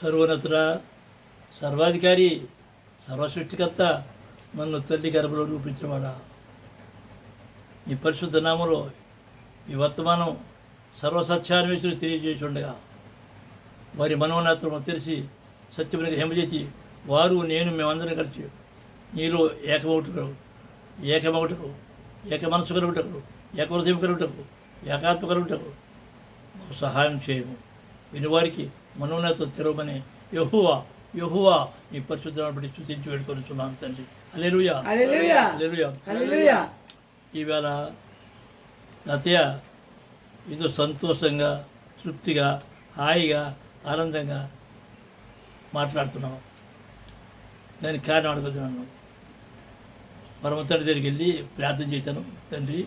సర్వోన్నతుడ సర్వాధికారి సర్వసృష్టికర్త నన్ను తల్లి గర్భలో రూపించేవాడా ఈ పరిశుద్ధ నామలో ఈ వర్తమానం సర్వసత్యాన్వేషులు తెలియజేసి ఉండగా వారి మనోనేత్రము తెలిసి సత్యముని గ్రహింపజేసి వారు నేను మేమందరం కలిసి నీలో ఏకమౌటరు ఏకమౌటరు ఏక మనసు కలుగుటకు ఏక హృదయం కలుగుటకు ఏకాత్మ కలుగుటకు సహాయం చేయము. వినివారికి మనోనేత తెరవమని యహువా యహువా నీ బట్టి స్థుతించి వేడుకొనిచున్నాను తండ్రి. అలెలుయా ఈవేళ అతయ్య ఏదో సంతోషంగా తృప్తిగా హాయిగా ఆనందంగా మాట్లాడుతున్నాం. దానికి కారణం అడుగుతున్నాను పరమ తండ్రి దగ్గరికి వెళ్ళి ప్రార్థన చేశాను తండ్రి.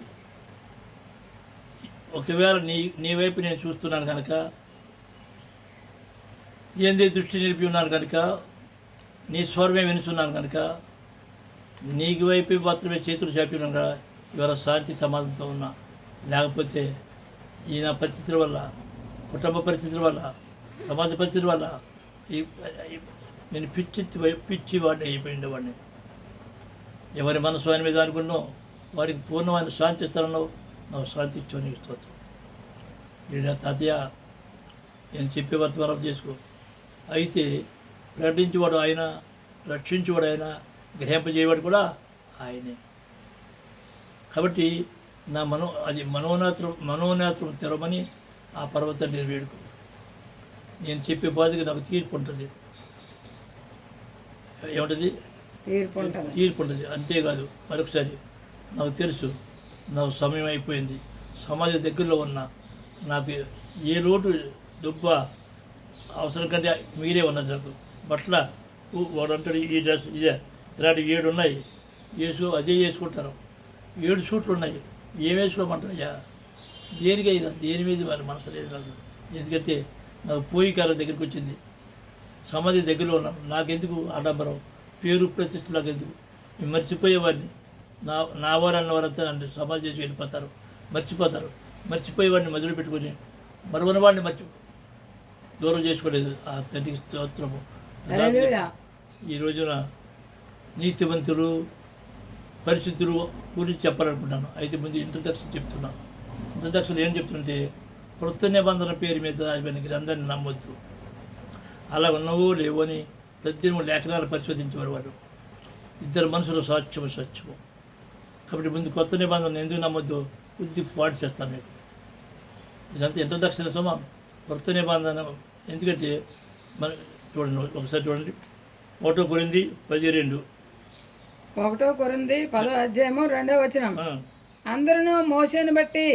ఒకవేళ నీ నీ వైపు నేను చూస్తున్నాను కనుక ఏంది దృష్టి నిలిపి ఉన్నాను కనుక? నీ స్వరమే వినుచున్నాను కనుక? నీకు వైపు మాత్రమే చేతులు చాపినాను కదా ఇవాళ శాంతి సమాధానంతో ఉన్నా. లేకపోతే ఈ నా పరిస్థితుల వల్ల కుటుంబ పరిస్థితుల వల్ల సమాజ పరిస్థితుల వల్ల ఈ నేను పిచ్చి పిచ్చి వాడిని అయిపోయిండే వాడిని. ఎవరి మనసు ఆయన మీద అనుకున్నావు వారికి పూర్ణమైన శాంతి ఇస్తానన్నావు నాకు శాంతి ఇచ్చుకొని నీకు స్తోత్రం. తాతయ్య నేను చెప్పే వర్తమానం చేసుకో. అయితే ప్రకటించేవాడు ఆయన రక్షించేవాడు ఆయన గ్రహింపజేయవాడు కూడా ఆయనే. కాబట్టి నా మనో అది మనోనేత్రం మనోనేత్రం తెరవమని ఆ పర్వతాన్ని నేను వేడుకో. నేను చెప్పే బాధకి నాకు తీర్పు ఉంటుంది. ఏముంటుంది? తీర్పు ఉంటుంది. అంతేకాదు మరొకసారి నాకు తెలుసు నాకు సమయం అయిపోయింది. సమాజ దగ్గరలో ఉన్న నాకు ఏ లోటు దుబ్బ అవసరం కంటే మీరే ఉన్నది నాకు. బట్ల వాడంటాడు వాడు అంటాడు ఈ డ్రెస్ ఇదే. ఇలాంటి ఏడు ఉన్నాయి వేసు అదే వేసుకుంటారు. ఏడు సూట్లు ఉన్నాయి ఏం వేసుకోమంటారయ్యా? దేనికి అయినా దేని మీద మరి మనసు లేదు నాకు. ఎందుకంటే నాకు పోయి కాలం దగ్గరికి వచ్చింది. సమాధి దగ్గరలో ఉన్నాను నాకెందుకు ఆడంబరం? పేరు ప్రతిష్ట నాకు ఎందుకు మర్చిపోయేవాడిని. నా నా వారు అన్నవారంతా నన్ను సమాధి చేసి వెళ్ళిపోతారు. మర్చిపోతారు. మర్చిపోయేవాడిని మొదలు పెట్టుకొని మరొన వాడిని మర్చి దూరం చేసుకోలేదు ఆ తండ్రికి స్తోత్రము. ఈ రోజున నీతివంతులు పరిశుద్ధులు గురించి చెప్పాలనుకుంటున్నాను. అయితే ముందు ఇంట్రడక్షన్ చెప్తున్నాను ఇంట్రడక్షన్ ఏం చెప్తుంటే కృత నిబంధన పేరు మీద ఆయన గ్రంథాన్ని నమ్మొద్దు. అలా ఉన్నవో లేవో అని ప్రతిదినం లేఖనాలు పరిశోధించేవారు వాడు ఇద్దరు మనుషులు సాక్ష్యము సత్యము కాబట్టి ముందు కొత్త నిబంధన ఎందుకు నమ్మొద్దు? బుద్ధి పాటు చేస్తాను మీకు. ఇదంతా ఇంట్రడక్షన్ సమా కొత్త నిబంధన ఎందుకంటే మన చూడండి ఒకసారి చూడండి. ఒకటో కొరింది పది రెండు ఒకటో కొరింది పదో అధ్యాయము రెండో వచనం. అందరూ మోషేని బట్టి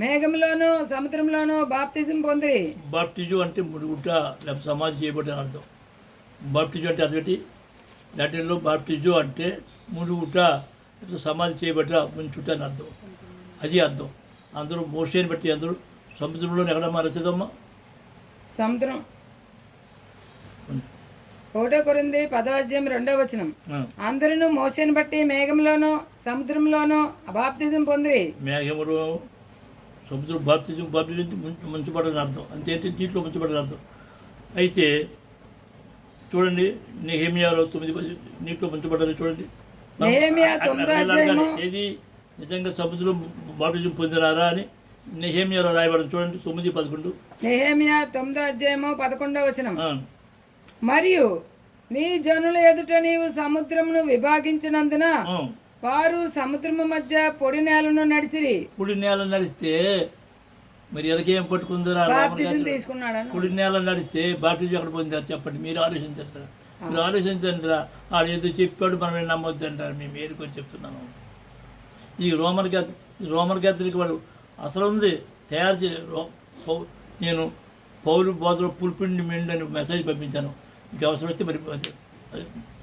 మేఘంలోను సముద్రంలోను బాప్తిజం పొందిరి. బాప్టిజు అంటే ముడుగుట లేకపోతే సమాధి చేయబడ్డ అని అర్థం. బాప్టిజు అంటే అదొకటి. లాటిన్లో బాప్టిజు అంటే ముడుగుట లేకపోతే సమాధి చేయబడ్డ ముంచుట అని అర్థం. అది అర్థం. అందరూ మోసేని బట్టి అందరూ సముద్రంలో ఎక్కడ మారచ్చదమ్మా? సముద్రం. ఒకటో కొరింది పదో అధ్యాయం రెండో వచనం. అందరూ మోషేని బట్టి మేఘంలోను సముద్రంలోను బాప్తిజం పొందిరి. మేఘములు సముద్రం బాప్తిజం బాప్తిజం ముంచు ముంచబడని అర్థం. అంతేంటి దీంట్లో ముంచబడని అర్థం. అయితే చూడండి నెహేమియాలో తొమ్మిది పది నీటిలో ముంచబడ్డది చూడండి. ఏది నిజంగా సముద్రం బాప్తిజం పొందినారా అని నెహేమియాలో రాయబడదు. చూడండి తొమ్మిది పదకొండు. నెహేమియా తొమ్మిదో అధ్యాయము పదకొండో వచనం. మరియు నీ జనుల ఎదుట నీవు సముద్రమును విభాగించినందున. వారు సముద్రము మధ్య పొడి నేలను నడిచిరి. కుడి నేల నడిస్తే మరి ఎలకేం పట్టుకుందరా బాప్తిజం తీసుకున్నాడని కుడి నేల నడిస్తే బాప్టిజం ఎక్కడ పొందారు చెప్పండి. మీరు ఆలోచించండి మీరు ఆలోచించండి రా. ఆడు ఏదో చెప్పాడు మనం నమ్మొద్దు అంటారు మేము ఏరుకొని చెప్తున్నాను. ఈ రోమన్ ఈ రోమన్ క్యాథలిక్ వాడు అసలు ఉంది. తయారు చే నేను పౌరు బోధలో పులిపిండి మెండు అని మెసేజ్ పంపించాను. మీకు అవసరం వస్తే మరి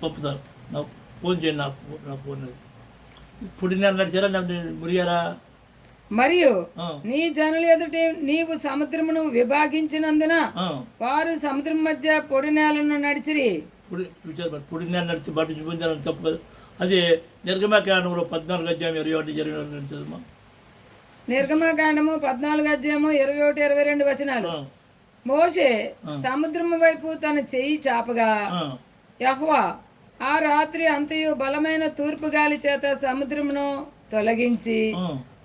పంపుతాను. నాకు ఫోన్ చేయండి నాకు నా ఫోన్ అది. పుడి నెల నడిచారా లేకపోతే మురిగారా మరియు నీ జనుల ఎదుట నీవు సముద్రమును విభాగించినందున. వారు సముద్రం మధ్య పొడి నేలను నడిచిరి. పుడి నెల నడిచి పొందాలని తప్పు కదా. అదే నిర్గమకాండంలో పద్నాలుగు అధ్యాయం ఇరవై ఒకటి జరిగిన చదువుమా? నిర్గమకాండము పద్నాలుగు అధ్యాయము ఇరవై ఒకటి ఇరవై రెండు వచనాలు. మోషే సముద్రము వైపు తన చెయ్యి చాపగా యహ్వా ఆ రాత్రి అంతయు బలమైన తూర్పు గాలి చేత సముద్రమును తొలగించి.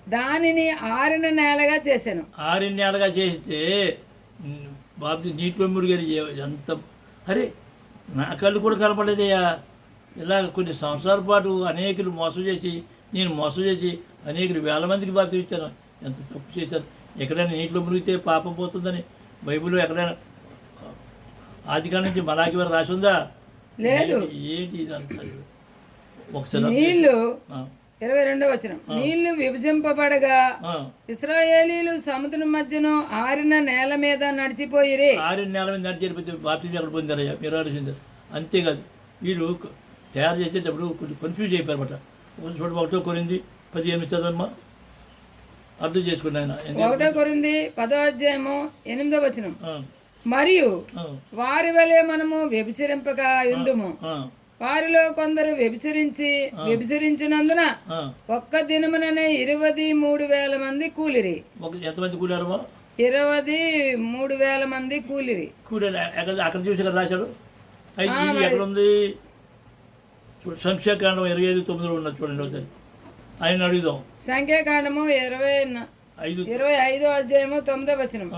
దానిని ఆరిన నేలగా చేశాను. ఆరిన్నేళ్ళగా చేస్తే ఉమ్, బాబు నీటిలో మురిగేది ఎంత అరే నా కళ్ళు కూడా కనపడలేదయ్యా. ఇలా కొన్ని సంవత్సరాల పాటు అనేకులు మోసం చేసి నేను మోసం చేసి అనేకులు వేల మందికి బాధ్యత ఇచ్చాను. ఎంత తప్పు చేశాను ఎక్కడైనా నీటిలో మునిగితే పాపం పోతుందని బైబిల్లో ఎక్కడైనా ఆదికాల నుంచి మలాకి వారు రాసి ఉందా? లేదు. ఏంటి- ఇదంతా? ఒకసారి నీళ్ళు ఆ, ఇరవై రెండో వచనం. నీళ్ళు విభజింపబడగా. ఇస్రాయేలీలు సముద్రం మధ్యను ఆరిన నేల మీద నడిచిపోయిరి. ఆరు నెలల మీద నడిచి వెళ్ళిపోతే బాప్టిజం ఎక్కడ పొందారయ్యా? మీరు ఆలోచించారు. అంతేకాదు వీళ్ళు తయారు చేసేటప్పుడు కొంచెం కన్ఫ్యూజ్ అయిపోయారన్నమాట. చోట ఒకటో కొరింది పదిహేను చదవమ్మా అర్థం ఆయన. ఒకటో కొరింది పదో అధ్యాయము ఎనిమిదో వచనం. మరియు వారి వలె మనము వ్యభిచరింపక ఎందుము వారిలో కొందరు వ్యభిచరించి వ్యభిచరించినందున. ఒక్క దినముననే ఇరవై మూడు వేల మంది కూలిరి. ఎంతమంది కూలారమ్మా? ఇరవై మూడు వేల మంది కూలిరి. ఎక్కడ అక్కడ చూసి రాశాడు? ఎక్కడ ఉంది చూడు, సంఖ్యాకాండం ఇరవై ఐదు తొమ్మిదిలో ఉన్నది చూడండి ఒకసారి ఆయన అడుగుదాం. సంఖ్యాకాండము ఇరవై ఐదు. ఇరవై ఐదో అధ్యాయము తొమ్మిదో వచనం.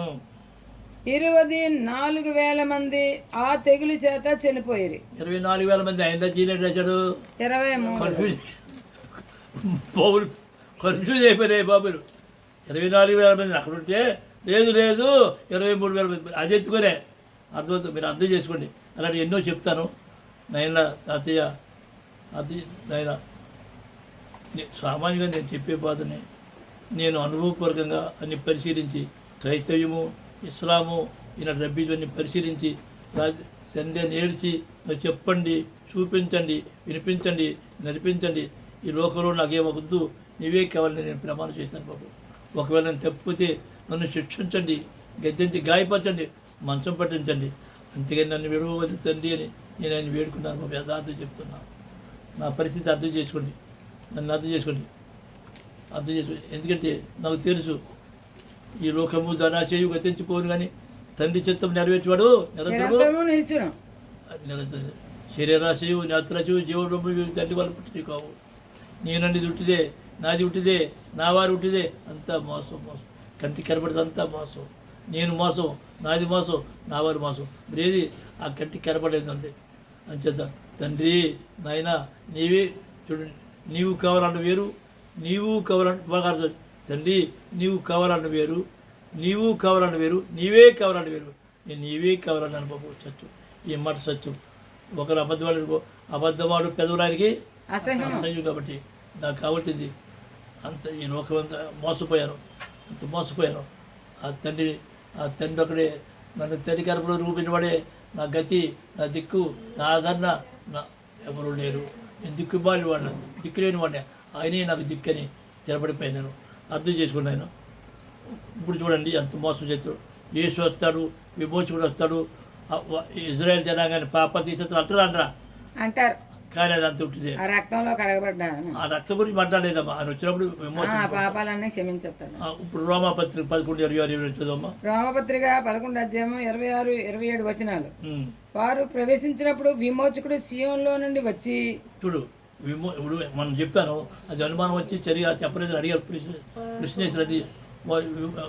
ఇరవై నాలుగు వేల మంది ఆ తెగులు చేత చనిపోయిరి. ఇరవై నాలుగు వేల మంది ఆయన జీనేట్ రాశాడు ఇరవై కన్ఫ్యూజ్. బాబులు కన్ఫ్యూజ్ అయిపోయినాయి బాబులు. ఇరవై నాలుగు వేల మంది అక్కడ ఉంటే లేదు లేదు ఇరవై మూడు వేల మంది. అది ఎత్తుకునే. అర్థమవుతుంది. మీరు అర్థం చేసుకోండి. అలాంటి ఎన్నో చెప్తాను. నాయన తాతయ్య అది నాయన సామాన్యంగా నేను చెప్పే బాధని నేను అనుభవపూర్వకంగా అన్ని పరిశీలించి క్రైస్తవ్యము ఇస్లాము ఈయన రబ్బీజన్ని పరిశీలించి తండ్రి నేర్చి చెప్పండి చూపించండి వినిపించండి నడిపించండి. ఈ లోకంలో నాకేమవద్దు నీవే కావాలని నేను ప్రమాణం చేశాను బాబు. ఒకవేళ నేను తప్పితే నన్ను శిక్షించండి గద్దించి గాయపరచండి మంచం పట్టించండి. అంతేగాని నన్ను విడవద్దు తండ్రి అని నేను ఆయన వేడుకున్నాను బాబు యథార్థం చెప్తున్నాను నా పరిస్థితి అర్థం చేసుకోండి. నన్ను అర్థం చేసుకోండి. అర్థం చేసుకోండి ఎందుకంటే నాకు తెలుసు ఈ లోకము ధనాశయు గతించిపోను కానీ తండ్రి చిత్తం నెరవేర్చేవాడు నిరంతరము నిరంతరం శరీరాశయు నేత్రచు జీవనము తండ్రి వాళ్ళు పుట్టినవి కావు. నేనండి ఉట్టిదే నాది ఉట్టిదే నా వారు ఉట్టిదే అంతా మోసం మోసం. కంటికి కనబడేది అంతా మోసం. నేను మోసం నాది మోసం నా వారి మోసం. మరేది ఆ కంటికి కనబడేది అంతే. అంచేత తండ్రి నాయన నీవే చూడండి నీవు కావాలన్న వేరు నీవు కావాలంటే బాగా. తండ్రి నీవు కావాలన్న వేరు నీవు కావాలన్న వేరు నీవే కావాలన్న వేరు. నేను నీవే కావాలని అనుభవం సత్యం ఈ మాట సత్యం ఒకరు అబద్ధవాడు అబద్ధవాడు పెదవడానికి అసహ్యం. కాబట్టి నాకు కావాల్సింది అంత ఈ లోకం అంతా మోసపోయాను అంత మోసపోయాను ఆ తండ్రి ఆ తండ్రి ఒకడే నన్ను తల్లి కరపులో రూపించబడే నా గతి నా దిక్కు నా ఆదరణ నా ఎవరు లేరు. నేను దిక్కుబాలి వాడిని దిక్కులేని వాడిని. ఆయనే నాకు దిక్కని తెలబడిపోయినాను అర్థం చేసుకున్నాను. ఇప్పుడు చూడండి ఎంత మోసం చేస్తారు యేసు వస్తాడు విమోచకుడు వస్తాడు. ఇజ్రాయెల్ జనాంగాన్ని పాప తీసేస్తారు అంటారా అంటారా? అంటారు. కానీ అది అంత ఉంటుంది. ఆ రక్తంలో కడగబడ్డాను. ఆ రక్తం గురించి మాట్లాడలేదమ్మా. ఆయన వచ్చినప్పుడు ఆ విమోచన పాపాలన్నీ క్షమించేస్తాడు ఆ, ఇప్పుడు రోమా పత్రిక పదకొండు ఇరవై ఆరు ఇరవై చదవమ్మా రోమపత్రిక పదకొండు అధ్యాయము ఇరవై ఆరు ఇరవై ఏడు వచనాలు. ఉమ్. వారు ప్రవేశించినప్పుడు విమోచకుడు సియోన్లో నుండి వచ్చి చూడు విమో ఇప్పుడు మనం చెప్పాను అది అనుమానం వచ్చి చరిగా చెప్పలేదు అడిగారు ప్రశ్న- వి-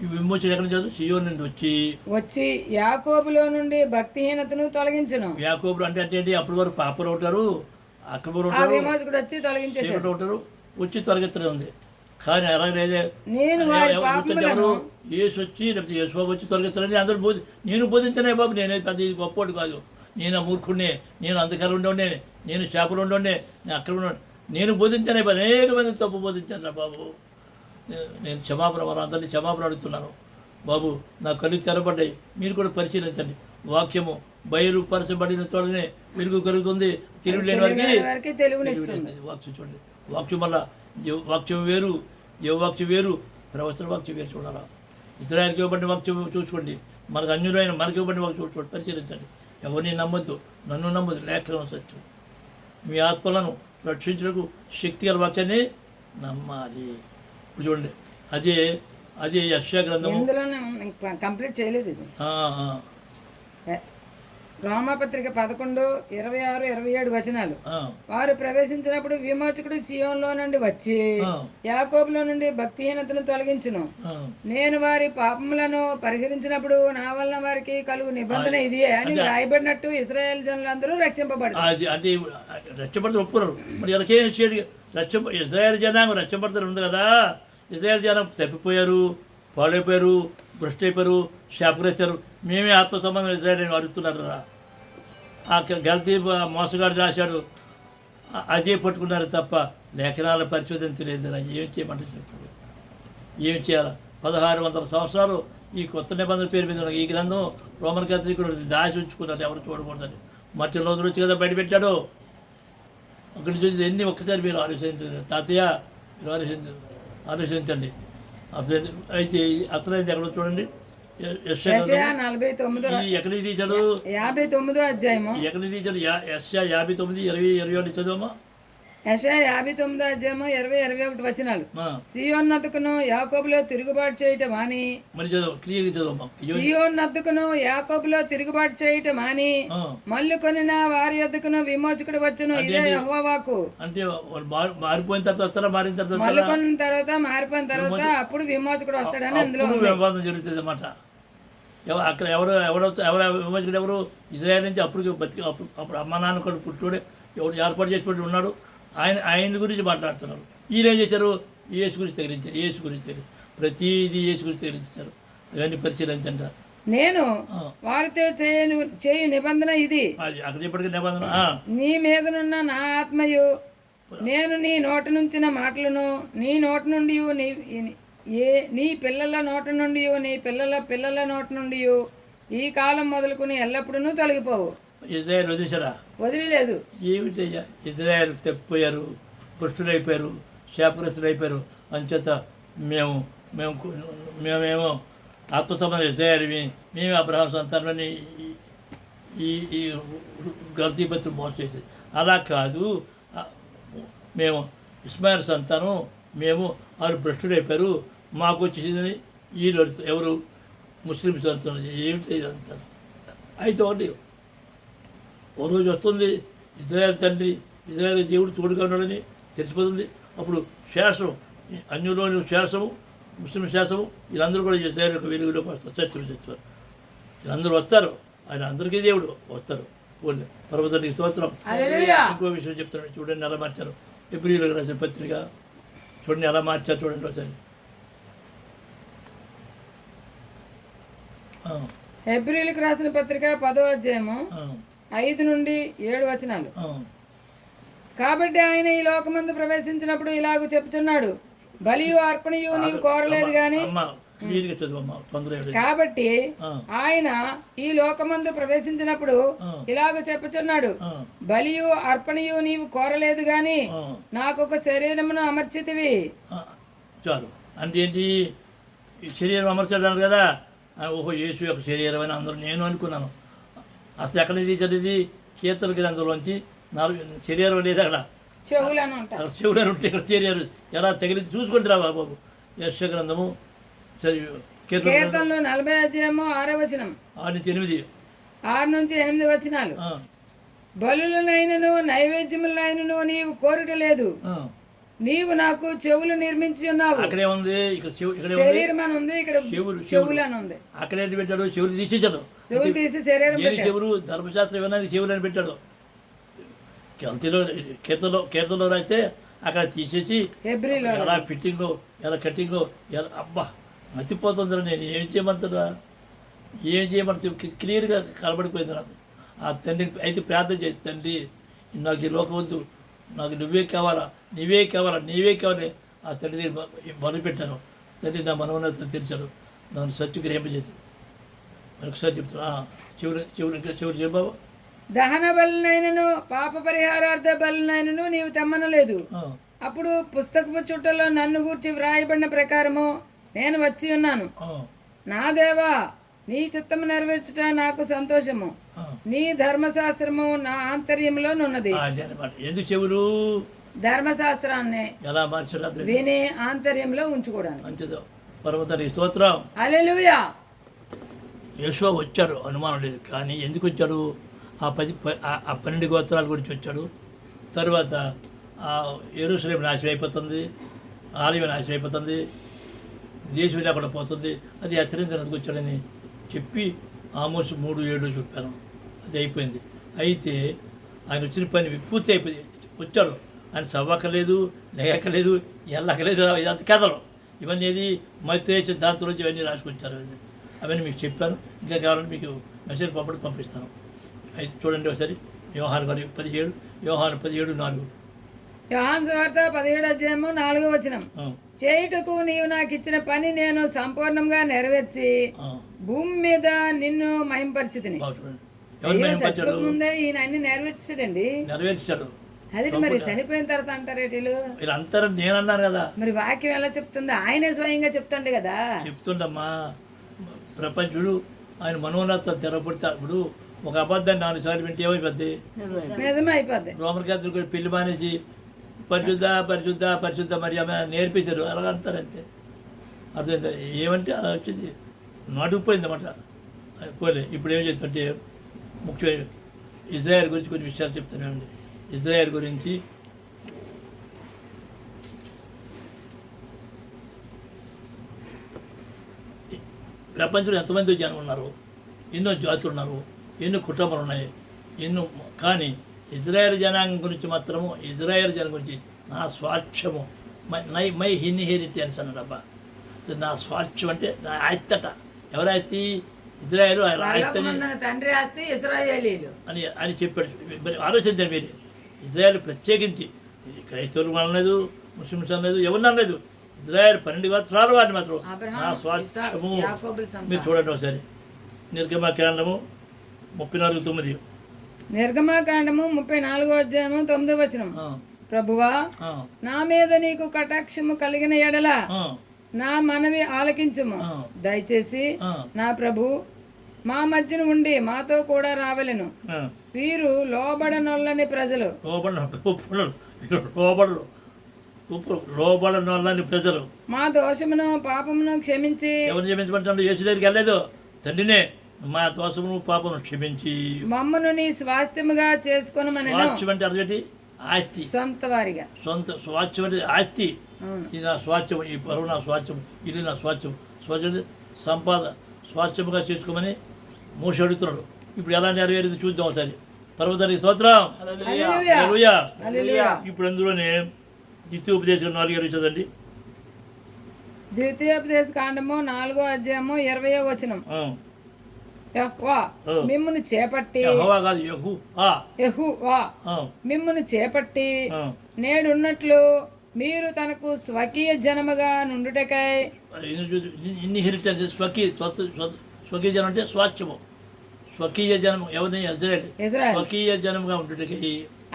ఈ విమోచన ఎక్కడ చదువు? సియోన్ నుండి వచ్చి వచ్చి యాకోబులో నుండి భక్తిహీనతను తొలగించును. యాకోబులు అంటే అంటే ఏంటి? అప్పటి వరకు పాపలు ఉంటారు అక్రమరు ఆ ఉంటారు విమోచకుడు వచ్చి తొలగించేశాడు. చీకటి ఉంటారు వచ్చి తొలగెత్తనే ఉంది. కానీ అలాగేదే నేను వారి ఎవరు పాపములను ఎవరు? ఏసు వచ్చి లేకపోతే యేసు బాబు వచ్చి తొలగెత్తారని అందరూ బోధి నేను బోధించనే బాబు నేనే పెద్ద ఇది గొప్పోడు కాదు. నేను ఆ మూర్ఖుడినే నేను అంధకారం ఉండేవాడినే నేను చేపలు ఉండేవాడినే నేను అక్కడ నేను బోధించానే బాబు అనేక మంది తప్పు బోధించాను రా బాబు. నేను క్షమాపణ మన అందరినీ క్షమాపణ అడుగుతున్నాను. బాబు నా కళ్ళు తెరబడ్డాయి మీరు కూడా పరిశీలించండి. వాక్యము బయలుపరచబడిన తోడనే వెలుగు కలుగుతుంది. తిరుగు లేని వారికి వాక్యం చూడండి. వాక్యం వల్ల వాక్యం వేరు జీవవాక్యం వేరు. ప్రవచన వాక్యం వేరు చూడాలా? ఇతరానికి ఇవ్వబడిన వాక్యం చూసుకోండి. మనకు అన్యులైన మనకి ఇవ్వబడిన వాక్యం చూసుకోండి. పరిశీలించండి. ఎవరిని నమ్మొద్దు నన్ను నమ్మొద్దు. లేఖనం సత్యం. మీ ఆత్మలను రక్షించడానికి శక్తి గల వాక్యాన్ని నమ్మాలి. ఇప్పుడు చూడండి. అదే అది యశ్యా ఇందులోనే కంప్లీట్ చేయలేదు ఇది. రోమాపత్రిక పదకొండు ఇరవై ఆరు ఇరవై ఏడు వచనాలు. వారు ప్రవేశించినప్పుడు విమోచకుడు సియోన్లో నుండి వచ్చి యాకోబులో నుండి భక్తిహీనతను తొలగించును. నేను వారి పాపములను పరిహరించినప్పుడు నా వలన వారికి కలుగు నిబంధన ఇదియే అని రాయబడినట్టు ఇస్రాయేల్ జనులందరూ రక్షింపబడతారు. అంటే రెచ్చబడితే ఒప్పుకోరు. మరి జనాంగం రెచ్చబడతారు ఉంది కదా? ఇజ్రాయల్ జనం తప్పిపోయారు పాడైపోయారు భ్రష్ట్ అయిపోయారు శాపగ్రస్తారు మేమే ఆత్మ సంబంధం ఇజ్రాయల్ అడుగుతున్నారు రా. ఆ గల్తీ మోసగాడు రాశాడు అదే పట్టుకున్నారు తప్ప లేఖనాల పరిశోధించలేదు రా. ఏం చేయమంటే చెప్పు. ఏం చేయాలి? పదహారు వందల సంవత్సరాలు ఈ కొత్త నిబంధన పేరు మీద ఈ గ్రంథం రోమన్ కత్రికుడు దాచి ఉంచుకున్నారు. ఎవరు చూడకూడదని. మట్టి రోజులు వచ్చి కదా బయటపెట్టాడు అక్కడి నుంచి ఎన్ని ఒక్కసారి మీరు ఆలోచించారు తాతయ్య మీరు ఆలోచించారు ఆలోచించండి అయితే అసలైంది ఎక్కడో చూడండి. నలభై తొమ్మిదో ఇది ఎక్కడికి తీశాడు యాభై తొమ్మిదో అధ్యాయము. ఎక్కడికి తీశాడు యా యెషయా యాభై తొమ్మిది ఇరవై ఇరవై ఒకటి చదువమ్మా యెషయా యాభై తొమ్మిదో అధ్యాయము ఇరవై ఇరవై ఒకటి వచనాలు. సియోన్నతుకును యాకోబులో తిరుగుబాటు చేయటం అని సియోన్నతుకును యాకోబులో తిరుగుబాటు చేయటం అని మల్లు కొనిన వారి యొద్దకును విమోచకుడు వచ్చును. ఇదే యెహోవాకు. అంటే మారిపోయిన తర్వాత వస్తారా? మారిన తర్వాత మల్లు కొన్న తర్వాత మారిపోయిన తర్వాత అప్పుడు విమోచకుడు వస్తాడని అందులో జరుగుతుంది అన్నమాట. అక్కడ ఎవరు ఎవరు ఎవరు విమోచకుడు ఎవరు? ఇజ్రాయల్ నుంచి అప్పుడు బతికి అప్పుడు అప్పుడు అమ్మ నాన్న కూడా పుట్టుడే. ఎవడు ఏర్పాటు చేసినట్టు ఉన్నాడు. ఆయన ఆయన గురించి మాట్లాడుతున్నారు. ఈయన ఏం చేశారు? యేసు గురించి తగిలించారు యేసు గురించి తగిలి ప్రతిదీ యేసు గురించి తగిలించారు అవన్నీ పరిశీలించండి. నేను. వారితో చేయను చేయు నిబంధన ఇది. ఇప్పటికీ నిబంధన నీ మీదనున్న నా ఆత్మయు నేను నీ నోట నుంచిన మాటలను నీ నోట నుండి నీ ఏ నీ పిల్లల నోట నుండి నీ పిల్లల పిల్లల నోట నుండి ఈ కాలం మొదలుకుని ఎల్లప్పుడూ తొలగిపోవు. ఇజ్రాయల్ వదిలేశారా? వదిలేదు ఏమిటయ్యా ఇజ్రాయల్ తప్పిపోయారు భ్రష్టులైపోయారు శాపగ్రస్తులు అయిపోయారు అంచేత మేము మేము మేమేమో ఆత్మ సంబంధం ఇజ్రాయల్వి మేమే అబ్రహాం సంతానాన్ని ఈ- ఈ గల్తీపత్రులు మోసం చేసేది. అలా కాదు. మేము ఇస్మాయిల్ సంతానం మేము వారు భ్రష్టులైపోయారు. మాకు వచ్చేసిందని వీళ్ళు ఎవరు ముస్లిం సంతానం? ఏమిటి ఇదంతా అయితే ఒకటి ఓ రోజు వస్తుంది ఇజ్రాయల్ తండ్రి ఇజ్రాయల్ దేవుడు తోడుగా ఉన్నాడని తెలిసిపోతుంది. అప్పుడు శాసనం అన్యులోని శాసము ముస్లిం శాసము వీళ్ళందరూ కూడా ఇజ్రాయల్ యొక్క వెలుగులోకి వస్తారు చచ్చులు చచ్చారు వీళ్ళందరూ వస్తారు ఆయన అందరికీ దేవుడు వస్తారు. పర్వతానికి స్తోత్రం. ఇంకో విషయం చెప్తాను చూడండి ఎలా మార్చారు. ఎబ్రిలకు రాసిన పత్రిక చూడండి ఎలా మార్చారు చూడండి ఒకసారి. ఆ, హెబ్రిలకు రాసిన పత్రిక పదో అధ్యాయము. ఐదు నుండి ఏడు వచనాలు. కాబట్టి ఆయన ఈ లోకమందు ప్రవేశించినప్పుడు ఇలాగ చెప్పుచున్నాడు. బలియు అర్పణయు నీవు కోరలేదు గాని. కాబట్టి ఆయన ఈ లోకమందు ప్రవేశించినప్పుడు. ఇలాగ చెప్పుచున్నాడు. బలియు అర్పణయు నీవు కోరలేదు గాని ఆ, నాకొక శరీరమును అమర్చితివి. చాలు. అంటే ఏంటి? శరీరం అమర్చడానికి కదా. ఓహో యేసు యొక్క శరీరం అని అందరూ నేను అనుకున్నాను. అసలు ఎక్కడ ఇది కీర్తన గ్రంథంలోంచి నాలుగు శరీరం లేదు అక్కడ. చెవులను అక్కడ చెవులు ఉంటే ఇక్కడ శరీరం ఎలా తగిలి చూసుకోండి రా బాబు. యశ గ్రంథము చదివి- కీర్తన గ్రంథం. కీర్తనలు నలభై అధ్యాయము ఆరో వచనం. ఆరు నుంచి ఎనిమిది. ఆరు నుంచి ఎనిమిది వచనాలు. బలులనైనను నైవేద్యములైనను నీవు కోరుట లేదు ఆ. నీవు నాకు చెవులు నిర్మించి ఉన్నావు. అక్కడేముంది ఇక్కడ చెవు ఇక్కడే ఉంది. శరీరం అని ఉంది ఇక్కడ చెవులు చెవులు. అని ఉంది అక్కడ పెట్టాడు? చెవులు తీసేసాడు చెవులు తీసి శరీరం ఏది చెవులు? ధర్మశాస్త్రం వినది చెవులు అని పెట్టాడు. కల్తీలో కీర్తనలో కీర్తనలో రాస్తే అక్కడ తీసేసి ఎలా ఫిట్టింగో ఎలా కట్టింగో ఎలా అబ్బా మతిపోతుందిరా నేను. ఏం చేయమంటున్నా ఏం చేయమంటు క్లియర్గా కనబడిపోయింది నాకు. ఆ తండ్రి అయితే ప్రార్థన చేసి తండ్రి నాకు ఈ లోకం వద్దు. నాకు నువ్వే కావాలా? నీవే కావాలా? నీవే కావాలి. ఆ తండ్రి మొదలుపెట్టాను తండ్రి నా మనోన్నత తెలిసాడు నన్ను సత్య గ్రహింపజేశాడు మరొకసారి చెప్తున్నా చివరి చివరి చివరి చెప్పావా? దహన బలినైనను పాప పరిహారార్థ బలినైనను నీవు తెమ్మనలేదు. అప్పుడు పుస్తకపు చుట్టలో నన్ను గూర్చి వ్రాయబడిన ప్రకారము నేను వచ్చి ఉన్నాను. నా దేవా నీ చిత్తము నెరవేర్చుట నాకు సంతోషము. నీ ధర్మశాస్త్రము నా ఆంతర్యంలోనున్నది ఆ, అదే అనమాట ఎందుకు చెవులు? ధర్మశాస్త్రాన్ని ఎలా మార్చాడు విని ఆంతర్యంలో ఉంచుకోవడానికి. మంచిదో. పర్వతానికి స్తోత్రం. అలెలుయా యశో వచ్చాడు అనుమానం లేదు. కానీ ఎందుకు వచ్చాడు ఆ పది ఆ- ఆ పన్నెండు గోత్రాల గురించి వచ్చాడు. తర్వాత ఆ ఎరుసలేం నాశనం అయిపోతుంది ఆలయం నాశనం అయిపోతుంది దేశం లేకుండా పోతుంది. అది హెచ్చరించినందుకు వచ్చాడని చెప్పి ఆమోస్ మూడు ఏడు చెప్పాను. అది అయిపోయింది. అయితే ఆయన వచ్చిన పని పూర్తి అయిపోయింది. వచ్చాడు. ఆయన చదవకలేదు లేకలేదు ఎల్లకలేదు ఇదంతా కథలు ఇవన్నీ ఏది? మైత్రేసి దాంతో నుంచి ఇవన్నీ రాసుకొచ్చారు. అవన్నీ. మీకు చెప్పాను. ఇంకా కావాలంటే మీకు మెసేజ్ పంపడం పంపిస్తాను. అయితే చూడండి ఒకసారి. వ్యవహారం గారి పదిహేడు వ్యవహారం పదిహేడు నాలుగు. యోహాన్ సువార్త పదిహేడు అధ్యాయము నాలుగో వచనం. చేయుటకు నీవు నాకు ఇచ్చిన పని నేను సంపూర్ణంగా నెరవేర్చి భూమి మీద నిన్ను మహింపరిచితిని. ముందే ఈయన అన్ని నెరవేర్చాడండి నెరవేర్చాడు. అది మరి చనిపోయిన తర్వాత అంటారు నేను అన్నాను కదా. మరి వాక్యం ఎలా చెప్తుంది ఆయనే స్వయంగా చెప్తాండు కదా. చెప్తుండమ్మా. ప్రపంచుడు ఆయన మనోన్నత తెరపడితే అప్పుడు ఒక అబద్ధాన్ని నాలుగు సార్లు వింటే ఏమైపోద్ది? రోమన్ క్యాథలిక్ కూడా పెళ్ళి మానేసి పరిశుద్ధ పరిశుద్ధ పరిశుద్ధ మరి ఆమె నేర్పించారు. అలాగ అంటారు అంతే. అర్థమైందా? ఏమంటే అలా వచ్చేసి నాటుకుపోయింది అన్నమాట. పోలే ఇప్పుడు ఏం చెప్తుంటే ముఖ్యమైన ఇజ్రాయెల్ గురించి కొన్ని విషయాలు చెప్తున్నానండి. ఇజ్రాయెల్ గురించి ప్రపంచంలో ఎంతమంది జనం ఉన్నారు? ఎన్నో జాతులు ఉన్నారు? ఎన్నో కుటుంబాలు ఉన్నాయి? ఎన్నో కానీ ఇజ్రాయెల్ జనాంగం గురించి మాత్రము ఇజ్రాయెల్ జనం గురించి నా స్వార్థ్యము మై నై మై ఇన్హెరిటెన్స్ అన్నాడబ్బా. నా స్వార్థ్యం అంటే నా ఆస్తట ఎవరైతే ఇజ్రాయెల్ తండ్రి ఆస్తి ఇస్రాయేలీలు. అని అని చెప్పాడు. మరి ఆలోచించండి మీరు. ఇజ్రాయెల్ ప్రత్యేకించి క్రైస్తవులు అనలేదు ముస్లిమ్స్ అనలేదు ఎవరిని అనలేదు. ఇజ్రాయెల్ పన్నెండు గోత్రాలు వారిని మాత్రం నా సంతానం. మీరు చూడండి ఒకసారి. నిర్గమకాండము ముప్పై నాలుగు తొమ్మిది. నిర్గమాకాండము ముప్పై నాలుగో అధ్యాయము తొమ్మిదో వచనం. ప్రభువా నా మీద నీకు కటాక్షము కలిగిన ఎడల నా మనవి ఆలకించుము. దయచేసి నా ప్రభు మా మధ్యన ఉండి మాతో కూడా రావలెను. వీరు లోబడనొల్లని ప్రజలు. లోబడరు. లోబడని వాళ్ళని ప్రజలు. మా దోషమును పాపమును క్షమించి. ఎవరిని క్షమించమంటాడు యేసు దగ్గరికి వెళ్ళలేదు. తండ్రినే మా దోషమును పాపను క్షమించి. మమ్మను నీ స్వాస్థ్యముగా చేసుకొనమనెను. స్వాస్థ్యం అంటే అర్థం ఏంటి ఆస్తి. సొంత వారిగా. సొంత స్వాస్థ్యం అంటే ఆస్తి. ఇది నా స్వాస్థ్యం ఈ పరువు నా స్వాస్థ్యం ఇది నా స్వాస్థ్యం స్వాస్థ్యం సంపాద స్వాస్థ్యముగా చేసుకోమని మోసి అడుగుతున్నాడు. ఇప్పుడు ఎలా నెరవేరింది చూద్దాం ఒకసారి. పర్వతానికి స్తోత్రం. హల్లెలూయా. హల్లెలూయా. హల్లెలూయా. ఇప్పుడు అందులోనే ద్వితీయోపదేశం నాలుగు ఇరవై చదండి ద్వితీయోపదేశ కాండము నాలుగో అధ్యాయము ఇరవయో వచనం. మిమ్మును చేపట్టి మిమ్మును చేపట్టి. నేడున్నట్లు మీరు తనకు స్వకీయ జనముగా నుండుటకై హెరిటేజ్ స్వకీయ స్వకీయ జనం అంటే స్వాచ్ఛము. స్వకీయ జనం ఎవరిని? ఇజ్రాయేల్. ఇజ్రాయెల్. స్వకీయ జనముగా ఉంటుటకి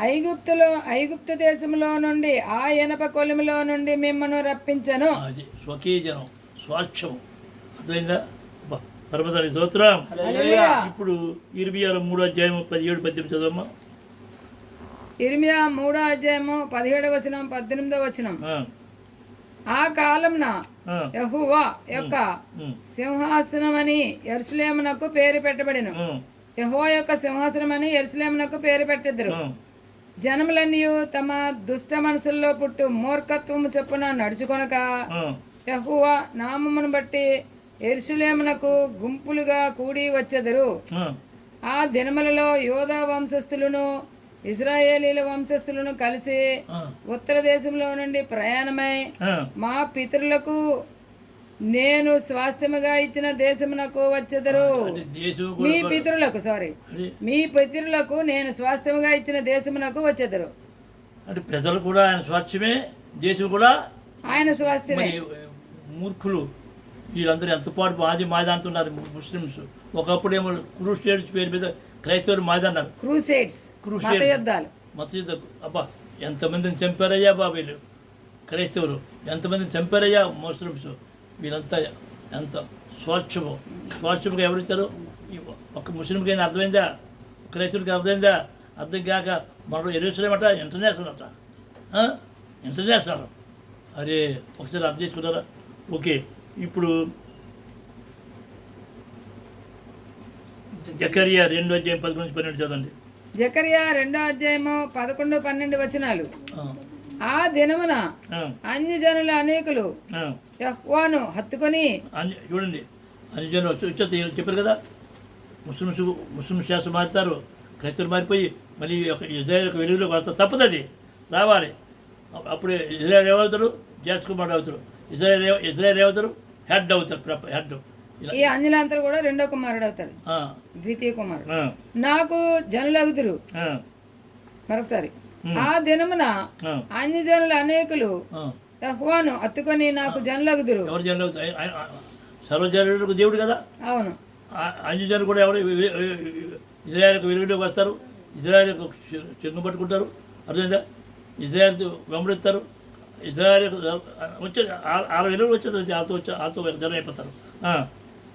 ఐగుప్తులో ఐగుప్తు దేశంలో నుండి ఆ ఎనప కొలిమిలో నుండి మిమ్మను రప్పించను. అది స్వకీయ జనం స్వాచ్ఛము అర్థమైందా? పరమతాని స్తోత్రం. ఇప్పుడు ఇరవై మూడు అధ్యాయం పదిహేడు పద్దెనిమిది చదవమ్మా. ఇర్మియా మూడో అధ్యాయము పదిహేడవ వచనం పద్దెనిమిదో వచనం. ఆ, కాలంన యహువా యొక్క ఉమ్, సింహాసనమని ఎరుసలేమునకు పేరు పెట్టబడిను. యహో యొక్క సింహాసనమని ఎరుసలేమునకు పేరు పెట్టెదరు ఉమ్, జనములన్నీ తమ దుష్ట మనసుల్లో పుట్టు మూర్ఖత్వము చొప్పున నడుచుకొనక యహువా నామమును బట్టి ఎరుసలేమునకు గుంపులుగా కూడి వచ్చెదరు. ఆ. దినములలో యోధా వంశస్థులను ఇజ్రాయేలీల వంశస్థులను కలిసి ఉత్తర దేశంలో నుండి ప్రయాణమై మా పితరులకు నేను స్వాస్థ్యముగా ఇచ్చిన దేశమునకు వచ్చెదరు. మీ పితరులకు సారీ మీ పితరులకు నేను స్వాస్థ్యముగా ఇచ్చిన దేశమునకు వచ్చెదరు. అంటే ప్రజలు కూడా ఆయన స్వాస్థ్యమే దేశం కూడా ఆయన స్వాస్థ్యమే. మరి మూర్ఖులు. వీళ్ళందరూ ఎంత పాటు మాది మాది అంటున్నారు ముస్లిమ్స్. ఒకప్పుడు ఏమో క్రూస్టేట్స్ పేరు మీద క్రైస్తవులు మాది అన్నారు క్రూసైడ్స్. మత యుద్ధాలు మత యుద్ధ అబ్బా ఎంతమందిని చంపారయ్యా బాబు వీళ్ళు క్రైస్తవులు. ఎంతమందిని చంపారయ్యా ముస్లిమ్స్. వీళ్ళంతా ఎంత స్వాచ్ఛము. స్వాచ్ఛముగా ఎవరిచ్చారు? ఒక ముస్లింకి అర్థమైందా? ఒక క్రైస్తవుడికి అర్థమైందా? అర్థం కాక మనలో ఎరుసలేం అట ఇంటర్నేషనల్ అట? ఇంటర్నేషనల్. అరే ఒకసారి అర్థం చేసుకున్నారా ఓకే ఇప్పుడు జకరియా రెండో అధ్యాయం పదకొండు నుంచి పన్నెండు చదవండి. జకరియా రెండో అధ్యాయము పదకొండు పన్నెండు వచనాలు. ఆ, దినమున అన్ని జనుల అనేకులు. యెహోవాను హత్తుకొని చూడండి. అనుజను వచ్చి వచ్చి చెప్పారు కదా? ముస్లిమ్స్ ముస్లిం శాస్త్రం మారుతారు. క్రైస్తవులు మారిపోయి మళ్ళీ ఒక ఇజ్రాయల్ యొక్క వెలుగులోకి వస్తారు తప్పదు అది రావాలి. అప్- అప్పుడు ఇజ్రాయల్ ఏమవుతారు? జాస్ కుమార్ అవుతారు. ఇజ్రాయల్ ఇజ్రాయల్ ఏమవుతారు? హెడ్ అవుతారు ప్రప- హెడ్. ఈ అంజలంతరు కూడా రెండో కుమారుడు అవుతాడు ద్వితీయ కుమారుడు. నాకు జనులగుదురు ఆ, మరొకసారి. ఆ దినమున అన్ని జనుల అనేకులు. యెహోవాను హత్తుకొని నాకు జనులగుదురు ఎవరు జనులు? సర్వజనులకు దేవుడు కదా? అవును. అంజుజనులు కూడా ఎవరు? ఇజ్రాయల్కి వెలుగులోకి వస్తారు. ఇజ్రాయల్కి చెంగు పట్టుకుంటారు. అర్థమైందా? ఇజ్రాయల్ వెంబడిస్తారు. ఇజ్రాయల్ వచ్చే వాళ్ళ వెలుగు వచ్చేది వాళ్ళతో వచ్చే వాళ్ళతో జనం అయిపోతారు.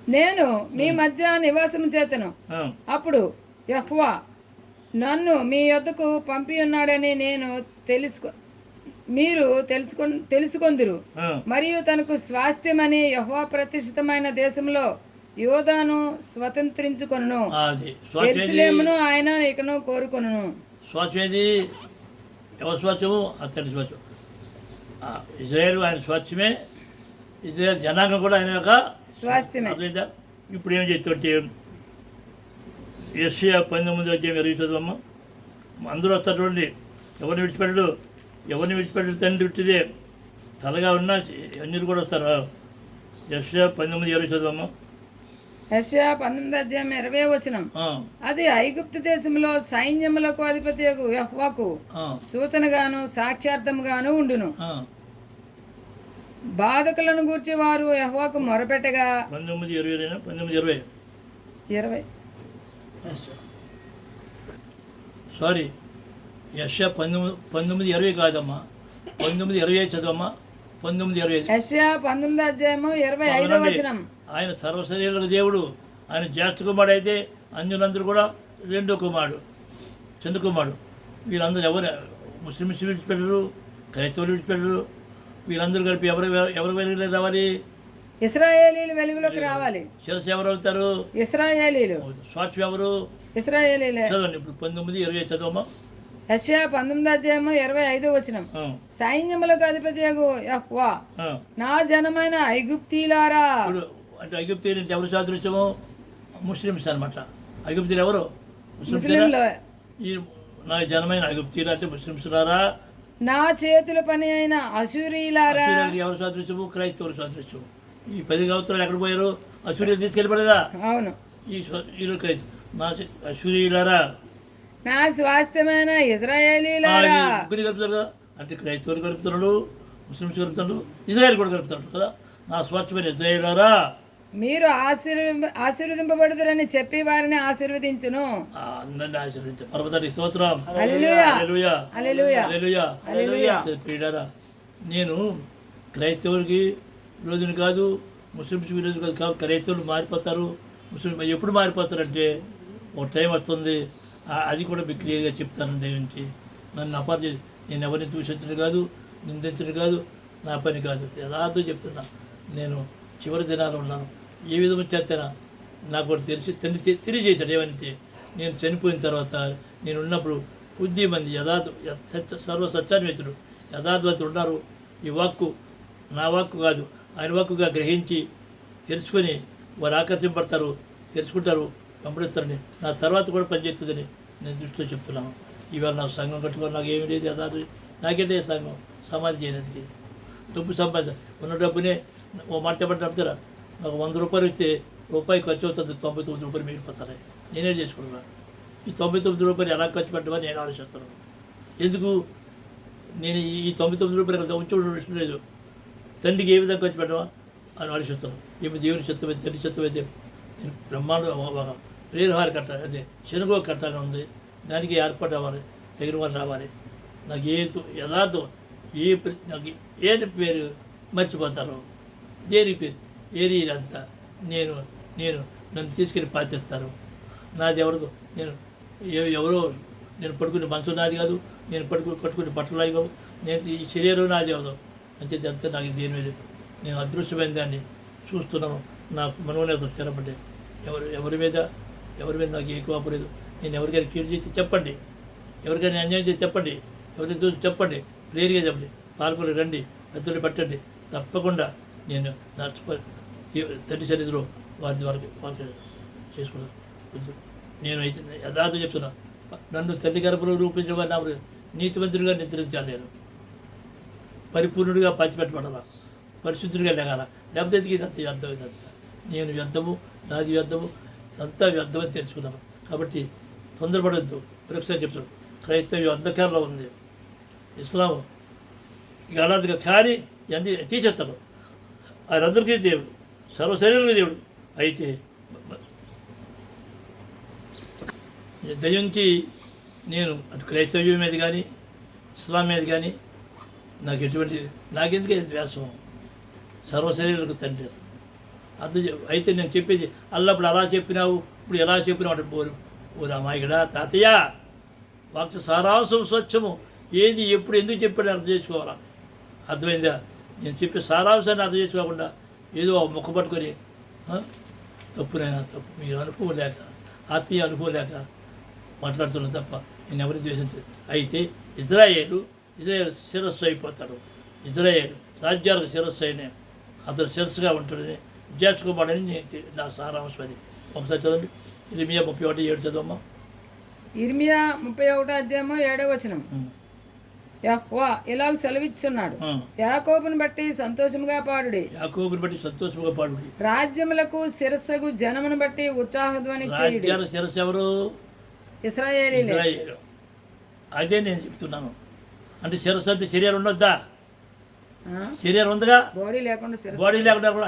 నేను మీ మధ్య నివాసము చేతను. అప్పుడు యహ్వా నన్ను మీ యొద్దకు పంపి ఉన్నాడని నేను తెలుసుకో మీరు తెలుసుకొ తెలుసుకొందురు. మరియు తనకు స్వాస్థ్యమని యహ్వా ప్రతిష్ఠితమైన దేశంలో యోధాను స్వతంత్రించుకొను? ఎరుసలేమును ఆయన ఇకను కోరుకొను ఎవరి స్వాస్థ్యము? అతని ఇజ్రాయెల్ ఆయన స్వాస్థ్యమే. ఇజ్రాయెల్ జనాంగం కూడా ఆయన యొక్క స్వాస్థ్యమే. ఇప్పుడు ఏం చెప్తుంటే ఎస్సీఆ పంతొమ్మిది అధ్యాయం ఇరవై చదువమ్మ అందరూ వస్తారు చూడండి. ఎవరిని విడిచిపెట్టడు? ఎవరిని విడిచిపెట్టడు? తండ్రి విట్టిదే తలగా ఉన్నా అన్నిరు కూడా వస్తారు? ఎస్సీఆ పంతొమ్మిది ఇరవై చదువమ్మ యెషయా పంతొమ్మిది అధ్యాయం ఇరవై వచనం. అది ఐగుప్తు దేశంలో సైన్యములకు అధిపతి యహ్వాకు సూచనగాను సాక్షార్థముగాను ఉండును. బాధకులను గూర్చి వారు యహ్వాకు మొరపెట్టగా పంతొమ్మిది ఇరవై పంతొమ్మిది ఇరవై. ఇరవై. సారీ యశ పంతొమ్మిది పంతొమ్మిది ఇరవై కాదమ్మా. పంతొమ్మిది ఇరవై ఐదు చదవమ్మా. పంతొమ్మిది ఇరవై పంతొమ్మిది అధ్యాయము ఇరవై. వచనం. ఆయన సర్వశరీరులకు దేవుడు. ఆయన జ్యేష్ఠ కుమారుడు అయితే అన్యులందరూ కూడా రెండో కుమారుడు. చిన్న కుమారుడు. వీళ్ళందరూ ఎవరు? ముస్లిమ్స్ విడిచిపెట్టరు క్రైస్తవులు విడిచిపెట్టరు. వీళ్ళందరూ కలిపి ఎవరు ఎవరు వెలుగులో రావాలి? ఇస్రాయేలీలు వెలుగులోకి రావాలి. శిరస్సు ఎవరు అవుతారు ఇస్రాయేలీలు. స్వాచ్ఛం ఎవరు? ఇస్రాయేలీలే. చదవండి ఇప్పుడు పంతొమ్మిది ఇరవై ఐదు చదవమ్మా. యెషయా పంతొమ్మిది అధ్యాయము ఇరవై ఐదో వచనం. సైన్యములకు అధిపతి యహ్వా. నా జనమైన ఐగుప్తీలారా అంటే ఐగుప్తీయులు అంటే ఎవరు సాదృశ్యము? ముస్లిమ్స్ అనమాట ఐగుప్తీయులు ఎవరు? ముస్లింలు. ఈ నా జనమైన ఐగుప్తీయులు అంటే ముస్లిమ్స్ రారా నా చేతుల పని అయిన అసూరియలు ఎవరు సాదృశ్యము? క్రైస్తవులు సాదృశ్యము. ఈ పది గౌత్రాలు ఎక్కడ పోయారు? అసూర్యులు తీసుకెళ్ళిపడదా అవును. ఈ క్రైస్తవు నా అసూరియులారా నా స్వాస్థ్యమైన ఇజ్రాయేలీలారా? ముగ్గురు కలుపుతారు కదా. అంటే క్రైస్తవులు కలుపుతున్నాడు ముస్లిమ్స్ కలుపుతున్నాడు ఇజ్రాయల్ కూడా కలుపుతున్నాడు కదా. నా స్వచ్ఛమైన ఇజ్రాయలారా మీరు ఆశీర్వ ఆశీర్వదింపబడుదురని చెప్పి వారిని ఆశీర్వదించును. అందరినీ ఆశీర్వదించు. పర్వతానికి స్తోత్రం. ప్రియుడారా నేను క్రైస్తవులకి రోజున కాదు ముస్లిమ్స్ ఈరోజు కాదు కాదు క్రైస్తవులు మారిపోతారు. ముస్లిం ఎప్పుడు మారిపోతారంటే ఒక టైం వస్తుంది. అది కూడా మీకు క్లియర్గా చెప్తానండి ఏంటి నన్ను అపార్థ చేసి నేను ఎవరిని దూషించడం కాదు నిందించడం కాదు నా పని కాదు. యథార్థం చెప్తున్నా. నేను చివరి దినాలు ఉన్నాను. ఏ విధంగా చేస్తానా నాకు ఒకటి తెలిసి తండ్రి తెలియజేశాడు ఏమంటే నేను చనిపోయిన తర్వాత నేను ఉన్నప్పుడు కొద్ది మంది యథార్థ సత్య సర్వ సత్యాన్వేతుడు యథార్థవంతులు ఉన్నారు. ఈ వాక్కు నా వాక్కు కాదు. ఆయన గ్రహించి తెలుసుకొని వారు ఆకర్షింపడతారు తెలుసుకుంటారు వెంబడిస్తారని నా తర్వాత కూడా పనిచేస్తుందని నేను దృష్టిలో చెప్తున్నాను. ఇవాళ నాకు సంఘం కట్టుకొని నాకు ఏమి లేదు యథార్థం నాకేంటే సంఘం? సమాధి చేయడానికి డబ్బు సంపాదించ ఉన్న డబ్బునే ఓ మాట చెప్పండి చెప్తారా నాకు వంద రూపాయలు ఇస్తే రూపాయి ఖర్చు అవుతుంది తొంభై తొమ్మిది రూపాయలు మిగిలిపోతాయి. నేనే చేసుకుంటున్నా. ఈ తొంభై తొమ్మిది రూపాయలు ఎలా ఖర్చు పెట్టమని నేను ఆలోచిస్తున్నాను. ఎందుకు? నేను ఈ తొంభై తొమ్మిది రూపాయలు ఉంచుకోవడం ఉంచడం ఇష్టం లేదు. తండ్రికి ఏ విధంగా ఖర్చు పెట్టవా అని ఆలోచిస్తున్నాను ఏమి దేవుని అయితే తండ్రి చిత్తమైతే నేను బ్రహ్మాండ ప్రేరహార కట్టాలి అదే శనుగో కట్టాలని ఉంది. దానికి ఏర్పాటు అవ్వాలి తగిన వాళ్ళు రావాలి. నాకు ఏ యథార్థం ఏ నాకు ఏంటి పేరు మర్చిపోతారు దేని పేరు ఏరి అంతా? నేను నేను నన్ను తీసుకెళ్ళి పాతిస్తారు నాది ఎవరికో నేను ఎవరో నేను పడుకునే మంచం నాది కాదు. నేను పడుకు కట్టుకునే బట్టలు నాది నేను ఈ శరీరం నాది అవుదాం అంతే అంతా నాకు దేని మీద నేను అదృశ్యమైన దాన్ని చూస్తున్నాను. నాకు మనోనేత తెరపండి ఎవరు ఎవరి మీద ఎవరి మీద నాకు ఏ కోపలేదు నేను ఎవరికైనా కీడు చేసి చెప్పండి. ఎవరికైనా అన్యాయం చేసి చెప్పండి. ఎవరికైనా చూసి చెప్పండి. క్లియర్గా చెప్పండి. పాల్గొని రండి. పెద్దలు పట్టండి. తప్పకుండా నేను నా తండ్రి సన్నిధిలో వారి వారికి వారికి చేసుకున్నాను నేను అయితే యథార్థం చెప్తున్నా. నన్ను తల్లి గర్భలో రూపించిన వారి నా నీతిమంతుడిగా నిద్రించాలి నేను. పరిపూర్ణుడిగా పంచిపెట్టబడాల పరిశుద్ధుడిగా లేగాల? లేకపోతే ఇది ఇదంతా వ్యర్థం ఇదంతా? నేను వ్యర్థము నాది వ్యర్థము అంతా వ్యర్థమని తెలుసుకున్నాను. కాబట్టి తొందరపడద్దు. మరొకసారి చెప్తాను క్రైస్తవ్యం అంధకారంలో ఉంది. ఇస్లాం ఇక కానీ ఇవన్నీ తీసేస్తాను ఆయనందరికీ దేవుడు సర్వశరీరులకు దేవుడు. అయితే దయ్యంకి నేను అటు క్రైస్తవ్యం మీద కానీ ఇస్లాం మీద కానీ నాకు ఎటువంటి నాకెందుకే ద్వేషం సర్వశరీరకు తండ్రి అందు అర్థం అయితే నేను చెప్పేది అల్లప్పుడు అలా చెప్పినావు ఇప్పుడు ఎలా చెప్పినావు అంటే పోరు ఓ ఇక్కడ తాతయ్య వాక్య సారాంశం స్వచ్ఛము. ఏది ఎప్పుడు ఎందుకు చెప్పాడు అర్థం చేసుకోవాలా? అర్థమైందా? నేను చెప్పే సారాంశాన్ని అర్థం చేసుకోకుండా ఏదో ఒక ముక్క పట్టుకొని తప్పునైనా తప్పు. మీరు అనుభవం లేక ఆత్మీయ అనుభవం లేక మాట్లాడుతున్నా తప్ప నేను ఎవరిని ద్వేషించలేదు. అయితే ఇజ్రాయేలు ఇజ్రాయేల్ శిరస్సు అయిపోతాడు. ఇజ్రాయేల్ రాజ్యాలకు శిరస్సు అయిన అతను శిరస్సుగా చేర్చుకోబడని నేను నా సారాంశం అది. ఒకసారి చదవండి. ఇరిమియా ముప్పై ఒకటి ఏడు చదవమ్మా. ఇర్మియా ముప్పై ఒకటో అధ్యాయము ఏడవ వచనం. యహ్వా ఇలా సెలవిచ్చున్నాడు. యాకోబును బట్టి సంతోషముగా పాడుడి. యాకోబుని బట్టి సంతోషంగా పాడుడి. రాజ్యములకు శిరస్సగు జనమును బట్టి ఉత్సాహధ్వని చేయుడి. శిరస్సు ఎవరు? ఇజ్రాయేలు. అదే నేను చెప్తున్నాను. అంటే అంటే శరీరం ఉండొద్దా? శరీరం ఉందిగా? బాడీ లేకుండా బాడీ లేకుండా కూడా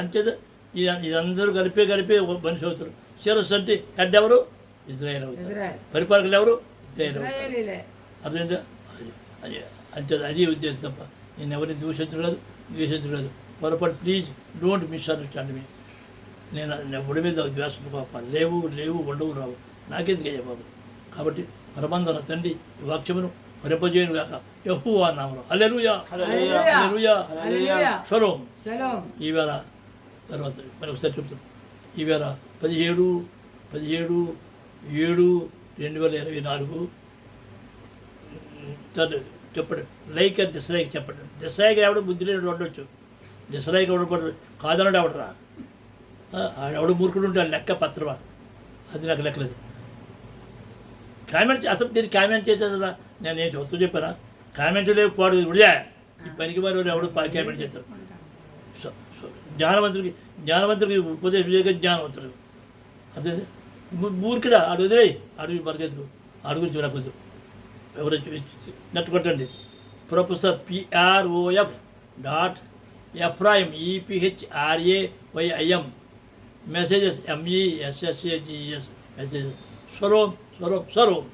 ఇది- ఇదందరూ కలిపి కలిపి మనిషి అవుతారు. శిరస్సు అంటే హెడ్ ఎవరు ఇజ్రాయేల్ అవుతారు. పరిపాలకులు ఎవరు? ఇజ్రాయేల్ అవుతారు. అర్థమైందా? అది అది అంతే అది ఉద్దేశం తప్ప. నేను ఎవరిని దూషించలేదు ద్వేషించలేదు పొరపాటు ప్లీజ్ డోంట్ మిస్అండర్స్టాండ్ మీ నేను ఎవడి మీద ద్వేషం పాప లేవు లేవు ఉండవు రావు. నాకెందుకు అయ్యా బాబు? కాబట్టి పరమందన తండ్రి ఈ వాక్యమును మరింపజేయను గాక యహూ నామను అల్లెలుయా అల్లెలుయా ఈవేళ తర్వాత మరి ఒకసారి చెప్తాను ఈవేళ పదిహేడు పదిహేడు ఏడు రెండు వేల ఇరవై నాలుగు చెప్పండి లైక్ అండ్ డిస్లైక్ చెప్పండి డిస్లైక్ ఎవడు బుద్ధి లేని ఉండొచ్చు డిస్లైక్ ఎవడు పడు కాదన్నాడు ఎవడరా ఆడెవడు మూర్ఖుడు ఉంటే వాడి లెక్క పత్రమా అది నాకు లెక్కలేదు కామెంట్ అసలు దీనికి కామెంట్ చేసేది కదా నేను నేను చూస్తూ చెప్పానా? కామెంట్ లేవు పాడు ఉడియా. ఈ పనికి వారు ఎవడు కామెంట్ చేస్తారు? సో సో జ్ఞానవంతుడికి జ్ఞానవంతుడికి ఉపదేశం చేయక జ్ఞానవంతుడు. అదే మూర్ఖుడా ఆడు వదిలే అడవి పరిగెత్తుకు అడుగు గురించి ఎవరు నెట్ కొట్టండి. Professor PROF dot Ephraim EPHRA YIM messages MESSAGS messages Swaroop Swaroop Swaroop